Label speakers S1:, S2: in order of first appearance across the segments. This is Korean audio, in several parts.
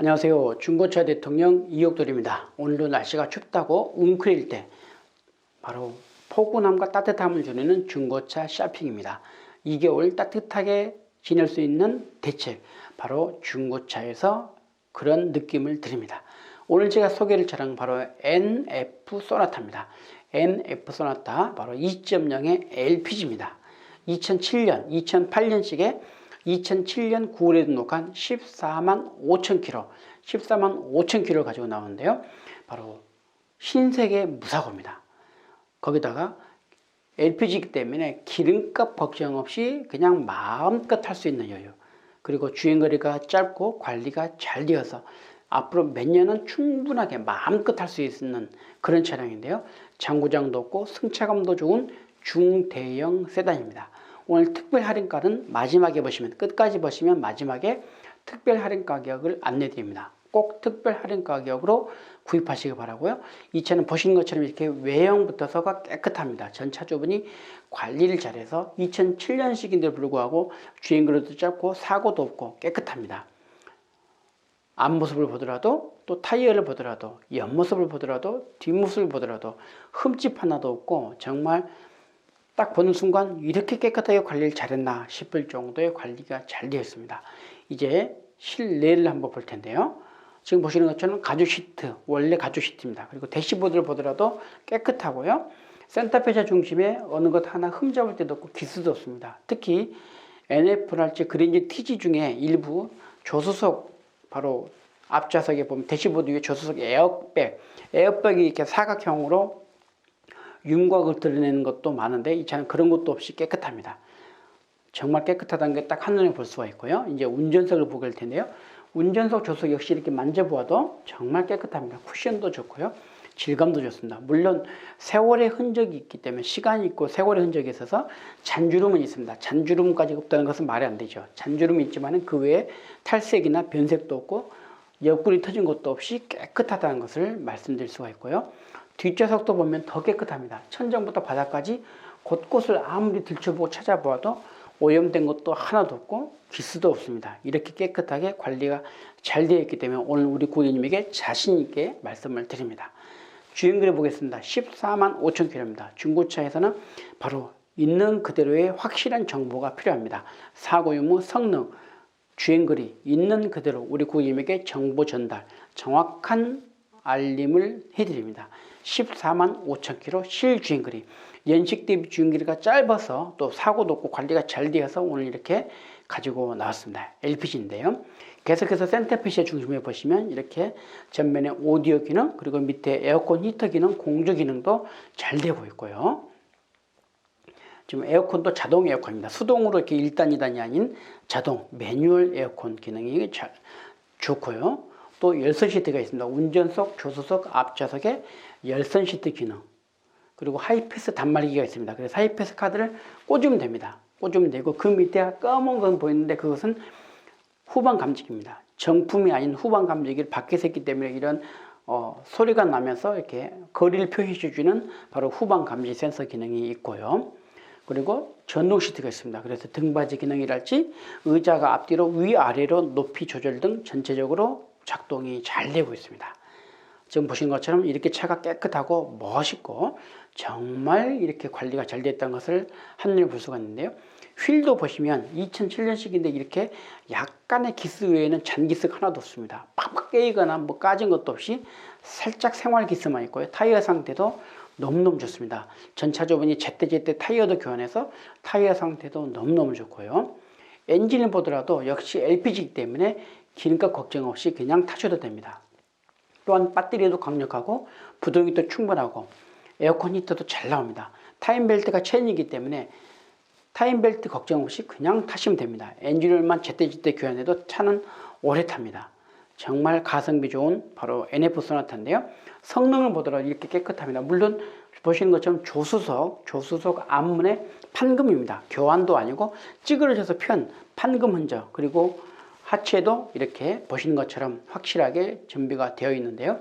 S1: 안녕하세요. 중고차 대통령 이옥돌입니다. 오늘도 날씨가 춥다고 웅크릴 때 바로 포근함과 따뜻함을 주는 중고차 쇼핑입니다. 2개월 따뜻하게 지낼 수 있는 대책 바로 중고차에서 그런 느낌을 드립니다. 오늘 제가 소개를 차량 바로 NF 소나타입니다. NF 소나타 바로 2.0의 LPG입니다. 2007년, 2008년식의 2007년 9월에 등록한 14만 5천 킬로, 14만 5천 킬로를 가지고 나오는데요. 바로 흰색의 무사고입니다. 거기다가 LPG이기 때문에 기름값 걱정 없이 그냥 마음껏 탈 수 있는 여유. 그리고 주행거리가 짧고 관리가 잘 되어서 앞으로 몇 년은 충분하게 마음껏 탈 수 있는 그런 차량인데요. 장구장도 없고 승차감도 좋은 중대형 세단입니다. 오늘 특별 할인가는 마지막에 보시면 끝까지 보시면 마지막에 특별 할인 가격을 안내 드립니다. 꼭 특별 할인 가격으로 구입하시기 바라고요. 이 차는 보시는 것처럼 이렇게 외형부터서가 깨끗합니다. 전 차 주분이 관리를 잘해서 2007년식인데 불구하고 주행거리도 짧고 사고도 없고 깨끗합니다. 앞모습을 보더라도 또 타이어를 보더라도 옆모습을 보더라도 뒷모습을 보더라도 흠집 하나도 없고 정말 딱 보는 순간 이렇게 깨끗하게 관리를 잘했나 싶을 정도의 관리가 잘 되어 있습니다. 이제 실내를 한번 볼 텐데요. 지금 보시는 것처럼 가죽 시트, 원래 가죽 시트입니다. 그리고 대시보드를 보더라도 깨끗하고요. 센터페자 중심에 어느 것 하나 흠잡을 때도 없고 기스도 없습니다. 특히 NF랄지 그린지 TG 중에 일부 조수석 바로 앞좌석에 보면 대시보드 위에 조수석 에어백, 에어백이 이렇게 사각형으로 윤곽을 드러내는 것도 많은데 이 차는 그런 것도 없이 깨끗합니다. 정말 깨끗하다는 게 딱 한눈에 볼 수가 있고요. 이제 운전석을 보게 될 텐데요. 운전석 조석 역시 이렇게 만져보아도 정말 깨끗합니다. 쿠션도 좋고요. 질감도 좋습니다. 물론 세월의 흔적이 있기 때문에 시간이 있고 세월의 흔적이 있어서 잔주름은 있습니다. 잔주름까지 없다는 것은 말이 안 되죠. 잔주름이 있지만 그 외에 탈색이나 변색도 없고 옆구리 터진 것도 없이 깨끗하다는 것을 말씀드릴 수가 있고요. 뒷좌석도 보면 더 깨끗합니다. 천장부터 바닥까지 곳곳을 아무리 들춰보고 찾아보아도 오염된 것도 하나도 없고 기스도 없습니다. 이렇게 깨끗하게 관리가 잘 되어 있기 때문에 오늘 우리 고객님에게 자신 있게 말씀을 드립니다. 주행거리 보겠습니다. 14만 5천 킬로입니다. 중고차에서는 바로 있는 그대로의 확실한 정보가 필요합니다. 사고 유무, 성능, 주행거리 있는 그대로 우리 고객님에게 정보 전달, 정확한 알림을 해드립니다. 14만 5천 킬로 실주행 거리. 연식 대비 주행 거리가 짧아서 또 사고도 없고 관리가 잘 되어서 오늘 이렇게 가지고 나왔습니다. LPG인데요. 계속해서 센터피시의 중심에 보시면 이렇게 전면에 오디오 기능 그리고 밑에 에어컨 히터 기능, 공조 기능도 잘 되고 있고요. 지금 에어컨도 자동 에어컨입니다. 수동으로 이렇게 1단, 2단이 아닌 자동 매뉴얼 에어컨 기능이 잘 좋고요. 또 열선 시트가 있습니다. 운전석, 조수석, 앞좌석에 열선 시트 기능. 그리고 하이패스 단말기가 있습니다. 그래서 하이패스 카드를 꽂으면 됩니다. 꽂으면 되고 그 밑에 검은 건 보이는데 그것은 후방 감지기입니다. 정품이 아닌 후방 감지기를 밖에서 했기 때문에 이런 어, 소리가 나면서 이렇게 거리를 표시해 주는 바로 후방 감지 센서 기능이 있고요. 그리고 전동 시트가 있습니다. 그래서 등받이 기능이랄지 의자가 앞뒤로 위아래로 높이 조절 등 전체적으로 작동이 잘 되고 있습니다. 지금 보신 것처럼 이렇게 차가 깨끗하고 멋있고 정말 이렇게 관리가 잘 됐다는 것을 한눈에 볼 수가 있는데요. 휠도 보시면 2007년식인데 이렇게 약간의 기스 외에는 잔기스가 하나도 없습니다. 팍팍 깨이거나 뭐 까진 것도 없이 살짝 생활 기스만 있고요. 타이어 상태도 너무너무 좋습니다. 전차 조분이 제때제때 타이어도 교환해서 타이어 상태도 너무너무 좋고요. 엔진을 보더라도 역시 LPG이기 때문에 기름값 걱정 없이 그냥 타셔도 됩니다. 또한 배터리도 강력하고 부동기도 충분하고 에어컨 히터도 잘 나옵니다. 타임벨트가 체인이기 때문에 타임벨트 걱정 없이 그냥 타시면 됩니다. 엔진오일만 제때제때 교환해도 차는 오래 탑니다. 정말 가성비 좋은 바로 NF 소나타인데요. 성능을 보더라도 이렇게 깨끗합니다. 물론 보시는 것처럼 조수석, 조수석 앞문에 판금입니다. 교환도 아니고 찌그러져서 편, 판금 흔적, 그리고 하체도 이렇게 보시는 것처럼 확실하게 준비가 되어 있는데요.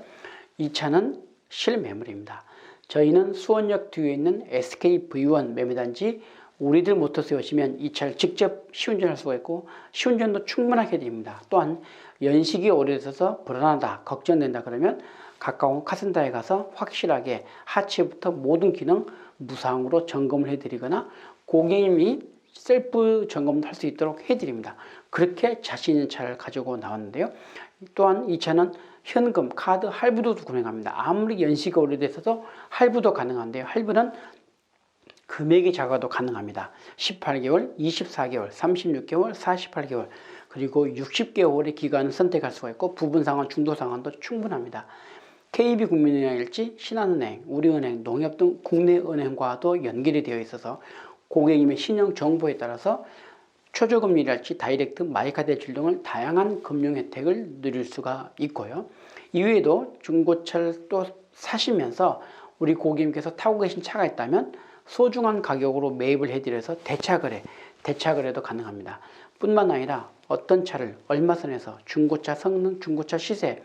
S1: 이 차는 실매물입니다. 저희는 수원역 뒤에 있는 SK V1 매매단지 우리들 모터스에 오시면 이 차를 직접 시운전할 수가 있고 시운전도 충분하게 해드립니다. 또한 연식이 오래돼서 불안하다, 걱정된다 그러면 가까운 카센터에 가서 확실하게 하체부터 모든 기능 무상으로 점검을 해드리거나 고객님이 셀프 점검도 할 수 있도록 해드립니다. 그렇게 자신 있는 차를 가지고 나왔는데요. 또한 이 차는 현금, 카드, 할부도 가능합니다. 아무리 연식이 오래돼서도 할부도 가능한데요. 할부는 금액이 작아도 가능합니다. 18개월, 24개월, 36개월, 48개월, 그리고 60개월의 기간을 선택할 수가 있고 부분 상환, 중도 상환도 충분합니다. KB 국민은행일지 신한은행, 우리은행, 농협 등 국내 은행과도 연결이 되어 있어서 고객님의 신용 정보에 따라서 초저금리랄지 다이렉트 마이카 대출 등을 다양한 금융 혜택을 누릴 수가 있고요. 이외에도 중고차를 또 사시면서 우리 고객님께서 타고 계신 차가 있다면 소중한 가격으로 매입을 해드려서 대차거래, 대차거래도 가능합니다. 뿐만 아니라 어떤 차를 얼마 선에서 중고차 성능, 중고차 시세,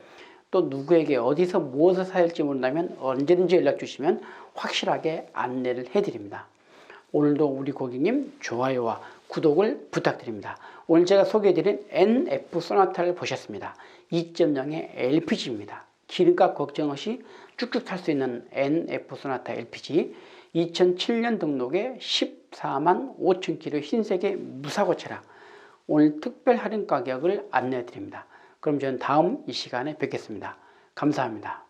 S1: 또 누구에게 어디서 무엇을 사야 할지 모른다면 언제든지 연락 주시면 확실하게 안내를 해드립니다. 오늘도 우리 고객님 좋아요와 구독을 부탁드립니다. 오늘 제가 소개해드린 NF 소나타를 보셨습니다. 2.0의 LPG입니다. 기름값 걱정 없이 쭉쭉 탈 수 있는 NF 소나타 LPG 2007년 등록에 14만 5천 킬로 흰색의 무사고 차량 오늘 특별 할인 가격을 안내해 드립니다. 그럼 저는 다음 이 시간에 뵙겠습니다. 감사합니다.